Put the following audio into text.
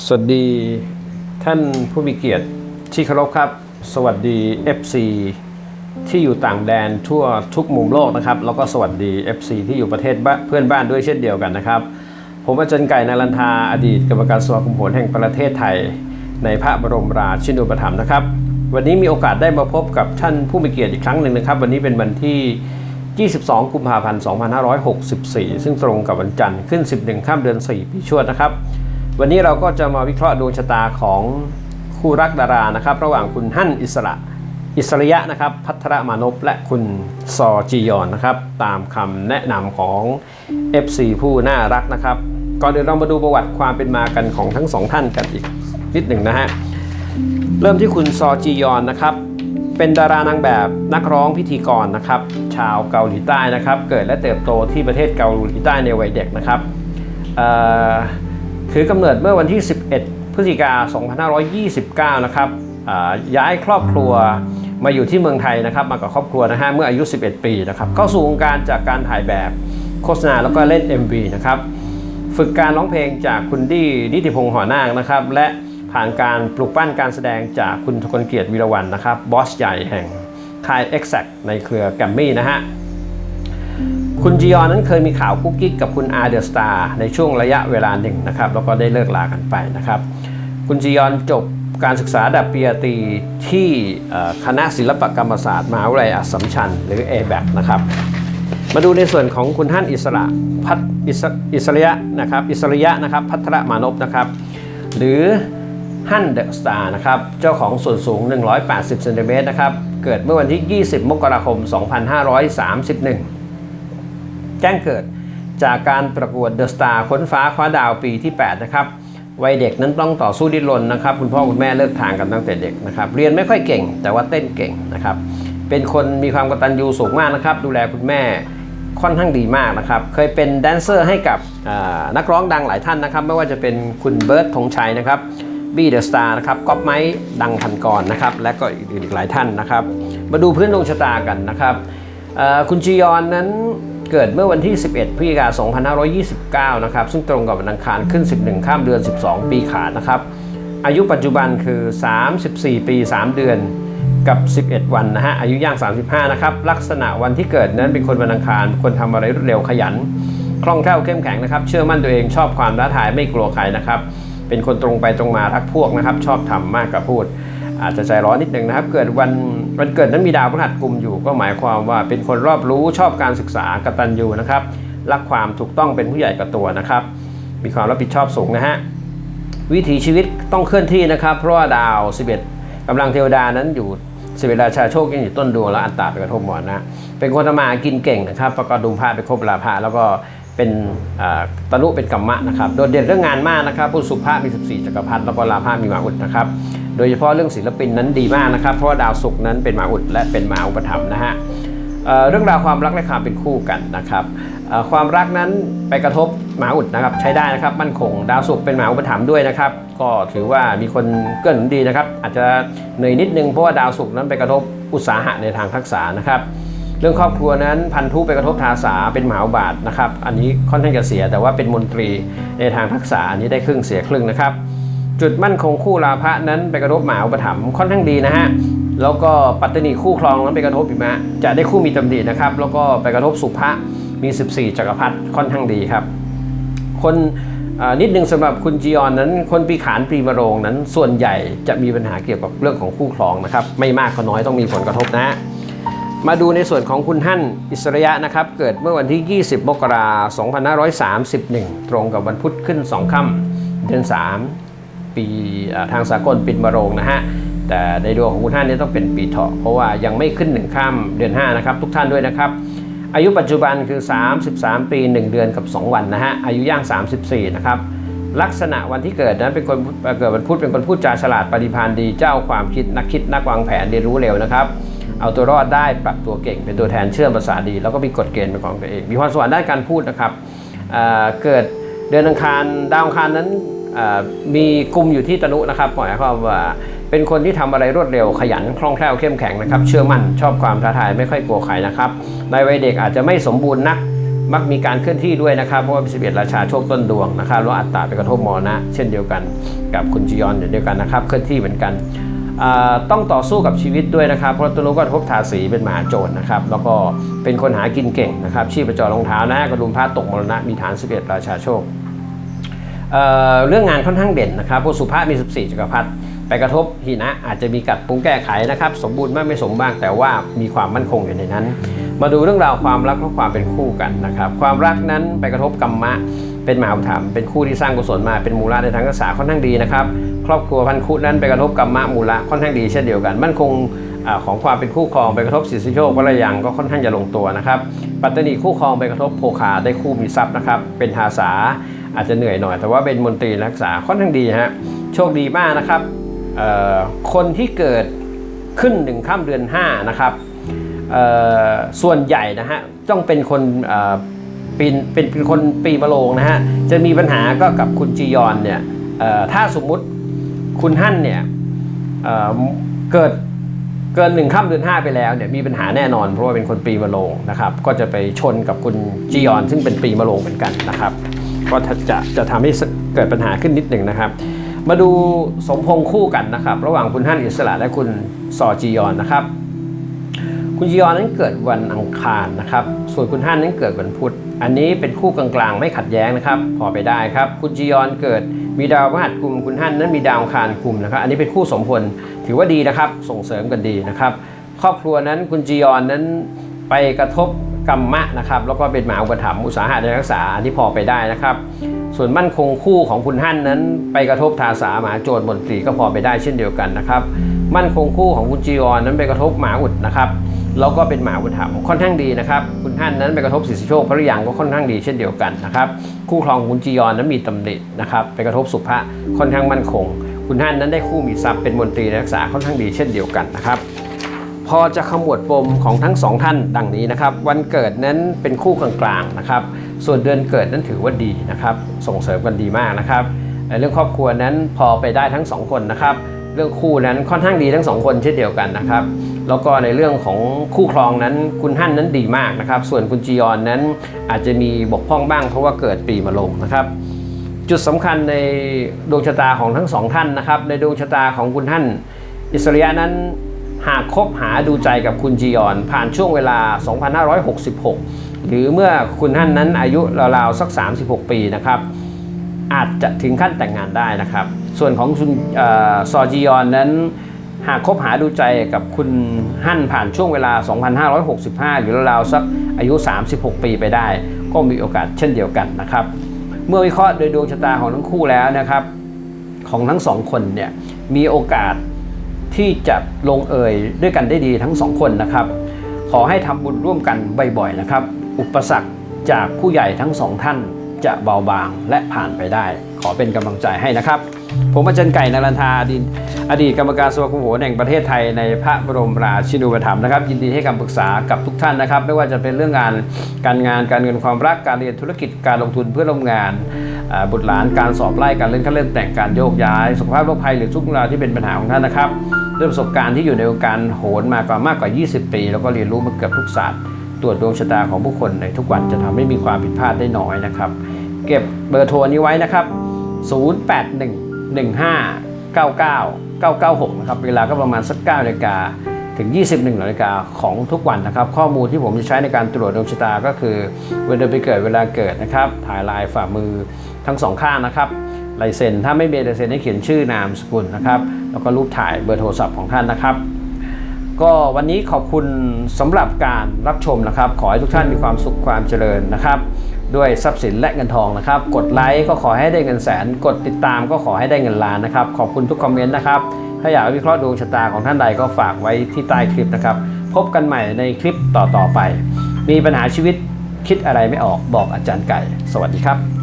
สวัสดีท่านผู้มีเกียรติที่เคารพครับ สวัสดี FC ที่อยู่ต่างแดนทั่วทุกมุมโลกนะครับ แล้วก็สวัสดี FC ที่อยู่ประเทศเพื่อนบ้านด้วยเช่นเดียวกันนะครับ ผมอาจารย์ไก่นารันทาอดีตกรรมการสมาคมโหรแห่งประเทศไทย ในพระบรมราชินูปถัมภ์นะครับ วันนี้มีโอกาสได้มาพบกับท่านผู้มีเกียรติอีกครั้งหนึ่งนะครับ วันนี้เป็นวันที่ 22 กุมภาพันธ์ 2564 ซึ่งตรงกับวันจันทร์ขึ้น 11 ข้ามเดือน 4 ปีชวดนะครับ วันนี้เราก็จะมาวิเคราะห์ดวงชะตาของคู่รักดารานะครับ ระหว่างคุณฮั่นอิสระอิสริยะนะครับพัทรมานพและคุณซอจียอนนะครับ ตามคำแนะนำของ FC ผู้น่ารักนะครับ ก่อนเดี๋ยวเรามาดูประวัติความเป็นมากันของทั้งสองท่านกันอีกนิดหนึ่งนะฮะเริ่มที่คุณซอจียอนนะครับ เป็นดารานางแบบนักร้องพิธีกรนะครับ ชาวเกาหลีใต้นะครับ เกิดและเติบโตที่ประเทศเกาหลีใต้ในวัยเด็กนะครับเอ่อ ถือกำเนิดเมื่อวันที่ 11 พฤศจิกา 2529 นะครับย้ายครอบครัวมาอยู่ที่เมืองไทยนะครับ มากับครอบครัวนะฮะเมื่ออายุ 11 ปีนะครับเข้าสู่วงการจากการถ่ายแบบโฆษณาแล้วก็เล่น MV นะครับฝึกการร้องเพลงจากคุณดี้นิติพงษ์หอนาคนะครับและผ่านการปลูกปั้นการแสดงจากคุณทกลเกียรติวีรวันนะครับบอสใหญ่แห่งค่าย Exact ในเครือแกรมมี่นะฮะ คุณจียอนนั้นเคยมีข่าวกุ๊กกิ๊กกับคุณอาเดอะสตาร์ในช่วงระยะเวลาหนึ่งนะครับ แล้วก็ได้เลิกลากันไปนะครับ คุณจียอนจบการศึกษาดับปริญญาตรีที่คณะศิลปกรรมศาสตร์มหาวิทยาลัยอัสสัมชัญหรือ a b a c นะครับ มาดูในส่วนของคุณท่านอิสระพัฒอิสอิสริยะนะครับอิสริยะนะครับพัทรมานพนะครับ หรือฮั่นเดอะสตาร์นะครับ เจ้าของส่วนสูง 180เซนติเมตรนะครับ เกิดเมื่อวันที่ 20 มกราคม 2531 แจ้งเกิด จากการประกวดเดอะสตาร์ค้นฟ้าคว้าดาวปีที่8นะครับวัยเด็กนั้นต้องต่อสู้ดิ้นรนนะครับคุณพ่อคุณแม่เลิกทางกันตั้งแต่เด็กนะครับเรียนไม่ค่อยเก่ง แต่ว่าเต้นเก่งนะครับเป็นคนมีความกตัญญูสูงมากนะครับ ดูแลคุณแม่ค่อนข้างดีมากนะครับ เคยเป็นแดนเซอร์ให้กับนักร้องดังหลายท่านนะครับ ไม่ว่าจะเป็นคุณเบิร์ตธงชัยนะครับบีเดอะสตาร์นะครับก๊อปไม้ดังพันกรนะครับ และก็อื่นอีกหลายท่านนะครับ มาดูพื้นดวงชะตากันนะครับคุณจียอนนั้น เกิดเมื่อวันที่ 11 พฤศจิกายน 2529 นะครับ ซึ่งตรงกับวันอังคารขึ้น 11 ข้ามเดือน 12 ปีขาดนะครับ อายุปัจจุบันคือ 34 ปี 3 เดือนกับ 11 วันนะฮะ อายุย่าง 35 นะครับ ลักษณะวันที่เกิดนั้นเป็นคนวันอังคาร คนทำอะไรรวดเร็วขยัน คล่องแคล่วเข้มแข็งนะครับ เชื่อมั่นตัวเอง ชอบความท้าทาย ไม่กลัวใครนะครับ เป็นคนตรงไปตรงมา รักพวกนะครับ ชอบทำมากกว่าพูด อาจจะใจร้อนนิดนึงนะครับ เกิดวัน วันเกิดนั้นมีดาวพฤหัสกุมอยู่ ก็หมายความว่าเป็นคนรอบรู้ชอบการศึกษากตัญญูนะครับรักความถูกต้องเป็นผู้ใหญ่กับตัวนะครับ มีความรับผิดชอบสูงนะฮะวิถีชีวิตต้องเคลื่อนที่นะครับ เพราะว่าดาว 11กำลังเทวดานั้นอยู่สิบเวราชาโชคยังอยู่ต้นดวงแล้วอันตาไปกระทบหมอนนะ เป็นคนทำมากินเก่งนะครับ ประกอบดุมพระไปครบลาภะแล้วก็เป็นอ่าตนุเป็นกรรมะนะครับ โดดเด่นเรื่องงานมากนะครับ ผู้สุภาพมี 14 จักรพรรดิแล้วก็ลาภะมีมาอุดนะครับ โดยเฉพาะเรื่องศิลปินนั้นดีมากนะครับ เพราะว่าดาวศุกร์นั้นเป็นหมาอุดและเป็นหมาอุปถัมภ์นะฮะเเรื่องราวความรักและความเป็นคู่กันนะครับความรักนั้นไปกระทบหมาอุดนะครับใช้ได้นะครับมั่นคงดาวศุกร์เป็นหมาอุปถัมภ์ด้วยนะครับก็ถือว่ามีคนเกื้อหนุนดีนะครับ อาจจะเหนื่อยนิดนึงเพราะว่าดาวศุกร์นั้นไปกระทบอุตสาหะในทางทักษะนะครับ เรื่องครอบครัวนั้นพันธุไปกระทบทาสาเป็นหมาอุบาทนะครับ อันนี้ค่อนข้างจะเสียแต่ว่าเป็นมนตรีในทางทักษะอันนี้ได้ครึ่งเสียครึ่งนะครับ จุดมั่นคงคู่ลาภะนั้นไปกระทบหมาอุปถัมภ์ค่อนข้างดีนะฮะแล้วก็ปัตตนีคู่ครองนั้นไปกระทบอีกมะจะได้คู่มีตำหนินะครับ แล้วก็ไปกระทบสุภะมี 14 จักรพรรดิค่อนข้างดีครับ คนนิดนึงสำหรับคุณจียอนนั้น คนปีขานปีมะโรงนั้น ส่วนใหญ่จะมีปัญหาเกี่ยวกับเรื่องของคู่ครองนะครับ ไม่มากก็น้อยต้องมีผลกระทบนะฮะมาดูในส่วนของคุณฮั่นอิสริยะนะครับ เกิดเมื่อวันที่ 20 มกราคม 2531 ตรงกับวันพุธขึ้น 2 ค่ำเดือน 3 ปีทางสากลปิดมะโรงนะฮะแต่ในดวงของคุณท่านนี้ต้องเป็นปีเถาะเพราะว่ายังไม่ขึ้น1ข้ามเดือน5นะครับทุกท่านด้วยนะครับ อายุปัจจุบันคือ 33 ปี 1 เดือนกับ 2 วันนะฮะอายุย่าง 34 นะครับลักษณะวันที่เกิดนั้นเป็นคนเกิดวันพุธเป็นคนพูดจาฉลาดปฏิภาณดีเจ้าความคิดนักคิดนักวางแผนเรียนรู้เร็วนะครับ เอาตัวรอดได้ปรับตัวเก่งเป็นตัวแทนเชื่อมภาษาดี แล้วก็มีกฎเกณฑ์เป็นของตัวเอง มีพรสวรรค์ด้านการพูดนะครับเเกิดเดือนอังคารดาวอังคารนั้น มีกลุ่มอยู่ที่ตนุนะครับหมายความว่าเป็นคนที่ทำอะไรรวดเร็วขยันคล่องแคล่วเข้มแข็งนะครับ เชื่อมั่นชอบความท้าทายไม่ค่อยกลัวใครนะครับในวัยเด็กอาจจะไม่สมบูรณ์นักมักมีการเคลื่อนที่ด้วยนะครับเพราะว่าเป็น11ราชาโชคต้นดวงนะครับแล้วอัตตาไปกระทบมรณะเช่นเดียวกันกับคุณจียอนเดียวกันนะครับ เคลื่อนที่เหมือนกันต้องต่อสู้กับชีวิตด้วยนะครับเพราะตัวนู้ก็กระทบทาสีเป็นหมาโจรนะครับแล้วก็เป็นคนหากินเก่งนะครับชีพประจรรองเท้านะกระดุมพระตกมรณะมีฐาน11ราชาโชค เเรื่องงานค่อนข้างเด่นนะครับพวกสุภาพมี 14 จักรพรรดิไปกระทบหินะอาจจะมีกัดปรุงแก้ไขนะครับ สมบูรณ์บ้างไม่สมบ้างแต่ว่ามีความมั่นคงอยู่ในนั้น มาดูเรื่องราวความรักและความเป็นคู่กันนะครับ ความรักนั้นไปกระทบกรรมะเป็นมหาอุปถัมภ์เป็นคู่ที่สร้างกุศลมาเป็นมูลในทางศึกษาค่อนข้างดีนะครับ ครอบครัวพันคุนั้นไปกระทบกรรมะมูลค่อนข้างดีเช่นเดียวกัน มั่นคง ของความเป็นคู่ครองไปกระทบสิทธิโชคพระยังก็ค่อนข้างจะลงตัวนะครับ ปัตตนีคู่ครองไปกระทบโภคาได้คู่มีทรัพย์นะครับ เป็นทาสาอาจจะเหนื่อยหน่อย แต่ว่าเป็นมนตรีรักษาค่อนข้างดีฮะโชคดีมากนะครับคนที่เกิดขึ้นหนึ่งข้ามเดือน5นะครับส่วนใหญ่นะฮะต้องเป็นคนเปีนเป็นเป็นคนปีมะโรงนะฮะจะมีปัญหาก็กับคุณจียอนเนี่ยถ้าสมมุติคุณฮั่นเนี่ยเเกิด เกินหนึ่งค่ำเดือนห้าไปแล้วเนี่ยมีปัญหาแน่นอนเพราะว่าเป็นคนปีมะโรงนะครับก็จะไปชนกับคุณจียอน ซึ่งเป็นปีมะโรงเหมือนกันนะครับก็จะจะทำให้เกิดปัญหาขึ้นนิดหนึ่งนะครับ มาดูสมพงษ์คู่กันนะครับ ระหว่างคุณฮั่นอิสระและคุณซอจียอนนะครับ คุณจียอนนั้นเกิดวันอังคารนะครับ ส่วนคุณฮั่นนั้นเกิดวันพุธ อันนี้เป็นคู่กลางๆ ไม่ขัดแย้งนะครับ พอไปได้ครับ คุณจียอนเกิดมีดาวพฤหัสกุมคุณฮั่นนั้นมีดาวคารกุมนะครับ อันนี้เป็นคู่สมพลถือว่าดีนะครับ ส่งเสริมกันดีนะครับ ครอบครัวนั้นคุณจียอนนั้นไปกระทบกรรมะนะครับ แล้วก็เป็นหมาอุปถัมภ์อุตสาหะในรักษาอันที่พอไปได้นะครับ ส่วนมั่นคงคู่ของคุณฮั่นนั้น ไปกระทบทาสาหมาโจรมนตรีก็พอไปได้เช่นเดียวกันนะครับ มั่นคงคู่ของคุณจียอนนั้นไปกระทบหมาอุดนะครับ แล้วก็เป็นหมาอุปถัมค่อนข้างดีนะครับคุณท่านนั้นไปกระทบสิทธิโชคพระยังก็ค่อนข้างดีเช่นเดียวกันนะครับคู่ครองคุณจียอนนั้นมีตำหนินะครับไปกระทบสุภะค่อนข้างมั่นคง คุณท่านนั้นได้คู่มีทรัพย์เป็นมนตรีรักษาค่อนข้างดีเช่นเดียวกันนะครับพอจะขมวดปมของทั้งสองท่านดังนี้นะครับวันเกิดนั้นเป็นคู่กลางๆนะครับส่วนเดือนเกิดนั้นถือว่าดีนะครับส่งเสริมกันดีมากนะครับเรื่องครอบครัวนั้นพอไปได้ทั้งสองคนนะครับ เรื่องคู่นั้นค่อนข้างดีทั้งสองคนเช่นเดียวกันนะครับแล้วก็ในเรื่องของคู่ครองนั้นคุณฮั่นนั้นดีมากนะครับ ส่วนคุณจียอนนั้นอาจจะมีบกพร่องบ้างเพราะว่าเกิดปีมะโรงนะครับ จุดสำคัญในดวงชะตาของทั้งสองท่านนะครับ ในดวงชะตาของคุณท่านอิสริยะนั้นหากคบหาดูใจกับคุณจียอน ผ่านช่วงเวลา 2566 หรือเมื่อคุณท่านนั้นอายุราวๆสัก 36 ปีนะครับ อาจจะถึงขั้นแต่งงานได้นะครับ ส่วนของคุณเอ่อซอจียอนนั้นหากคบหาดูใจกับคุณฮั่นผ่านช่วงเวลา 2565 หรือราวๆสักอายุ 36 ปีไปได้ ก็มีโอกาสเช่นเดียวกันนะครับ เมื่อวิเคราะห์โดยดวงชะตาของทั้งคู่แล้วนะครับ ของทั้งสองคนเนี่ยมีโอกาสที่จะลงเอยด้วยกันได้ดีทั้งสองคนนะครับ ขอให้ทำบุญร่วมกันบ่อยๆนะครับ อุปสรรคจากผู้ใหญ่ทั้งสองท่านจะเบาบางและผ่านไปได้ ขอเป็นกำลังใจให้นะครับ ผมอาจารย์ไก่นารันทาอดีตอดีตกรรมการสมาคมโหนแห่งประเทศไทยในพระบรมราชินูปถัมภ์นะครับ ยินดีให้คำปรึกษากับทุกท่านนะครับ ไม่ว่าจะเป็นเรื่องงานการงานการเงินความรักการเรียนธุรกิจการลงทุนเพื่อร่วมงานบุตรหลานการสอบไล่การเลื่อนขั้นเลื่อนแต่งการโยกย้ายสุขภาพโรคภัยหรือทุกเรื่องราวที่เป็นปัญหาของท่านนะครับด้วยประสบการณ์ที่อยู่ในวงการโหนมากว่ามากกว่า 20 ปี แล้วก็เรียนรู้มาเกือบทุกศาสตร์ตรวจดวงชะตาของผู้คนในทุกวันจะทำให้มีความผิดพลาดได้น้อยนะครับ เก็บเบอร์โทรนี้ไว้นะครับ 1599 996 นะครับ เวลาก็ประมาณสัก9นาฬิกาถึง 21นาฬิกาของทุกวันนะครับ ข้อมูลที่ผมจะใช้ในการตรวจดวงชะตาก็คือวันเดือนปีเกิดเวลาเกิดนะครับ ถ่ายลายฝ่ามือทั้งสองข้างนะครับลายเซ็นถ้าไม่มีลายเซ็นให้เขียนชื่อนามสกุลนะครับ แล้วก็รูปถ่ายเบอร์โทรศัพท์ของท่านนะครับ ก็วันนี้ขอบคุณสำหรับการรับชมนะครับ ขอให้ทุกท่านมีความสุขความเจริญนะครับ ด้วยทรัพย์สินและเงินทองนะครับ กดไลค์ก็ขอให้ได้เงินแสน กดติดตามก็ขอให้ได้เงินล้านนะครับ ขอบคุณทุกคอมเมนต์นะครับ ถ้าอยากวิเคราะห์ดวงชะตาของท่านใดก็ฝากไว้ที่ใต้คลิปนะครับ พบกันใหม่ในคลิปต่อๆไป มีปัญหาชีวิตคิดอะไรไม่ออกบอกอาจารย์ไก่ สวัสดีครับ